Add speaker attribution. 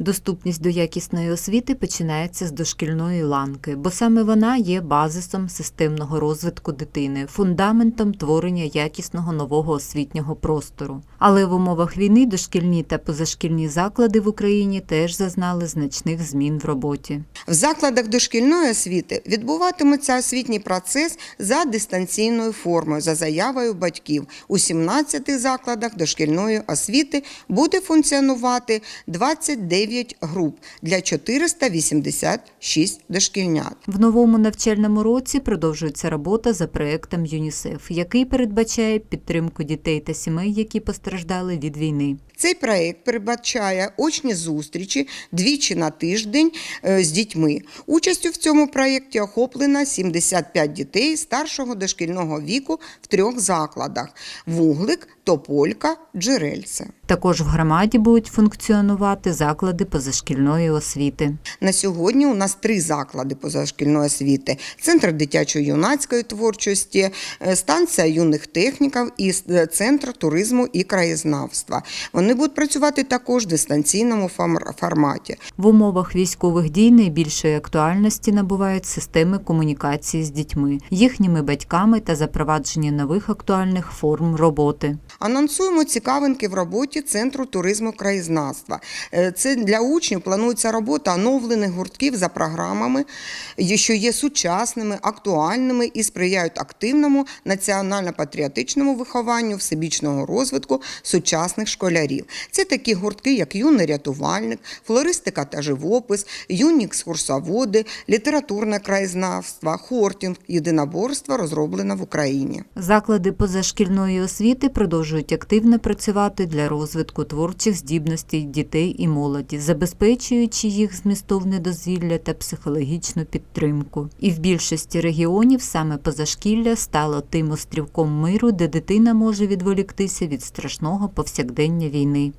Speaker 1: Доступність до якісної освіти починається з дошкільної ланки, бо саме вона є базисом системного розвитку дитини, фундаментом творення якісного нового освітнього простору. Але в умовах війни дошкільні та позашкільні заклади в Україні теж зазнали значних змін в роботі.
Speaker 2: В закладах дошкільної освіти відбуватиметься освітній процес за дистанційною формою за заявою батьків. У 17 закладах дошкільної освіти буде функціонувати 29 груп для 486 дошкільнят.
Speaker 1: В новому навчальному році продовжується робота за проектом ЮНІСЕФ, який передбачає підтримку дітей та сімей, які постраждали від війни.
Speaker 2: Цей проект передбачає очні зустрічі двічі на тиждень е, з дітьми. Участю в цьому проєкті охоплено 75 дітей старшого дошкільного віку в трьох закладах: Вуглик, Тополька, Джерельце.
Speaker 1: Також в громаді будуть функціонувати заклади позашкільної освіти.
Speaker 2: На сьогодні у нас три заклади позашкільної освіти: центр дитячо-юнацької творчості, е, станція юних техніків і е, центр туризму і краєзнавства. Вони будуть працювати також в дистанційному форматі.
Speaker 1: В умовах військових дій найбільшої актуальності набувають системи комунікації з дітьми, їхніми батьками та запровадження нових актуальних форм роботи.
Speaker 2: Анонсуємо цікавинки в роботі Центру туризму краєзнавства. Е, Це для учнів планується робота оновлених гуртків за програмами, що є сучасними, актуальними і сприяють активному національно-патріотичному вихованню, всебічного розвитку сучасних школярів. Це такі гуртки, як юний рятувальник, флористика та живопис, юні екскурсоводи, літературне краєзнавство, хортінг, єдиноборство розроблено в Україні.
Speaker 1: Заклади позашкільної освіти продовжують активно працювати для розвитку творчих здібностей дітей і молоді, забезпечуючи їх змістовне дозвілля та психологічну підтримку. І в більшості регіонів саме позашкілля стало тим острівком миру, де дитина може відволіктися від страшного повсякдення війни.